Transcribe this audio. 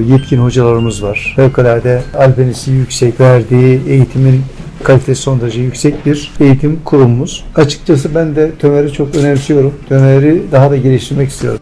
yetkin hocalarımız var. Fevkalade albenisi yüksek, verdiği eğitimin kalitesi son derece yüksek bir eğitim kurumumuz. Açıkçası ben de Tömer'i çok önemsiyorum. Tömer'i daha da geliştirmek istiyorum.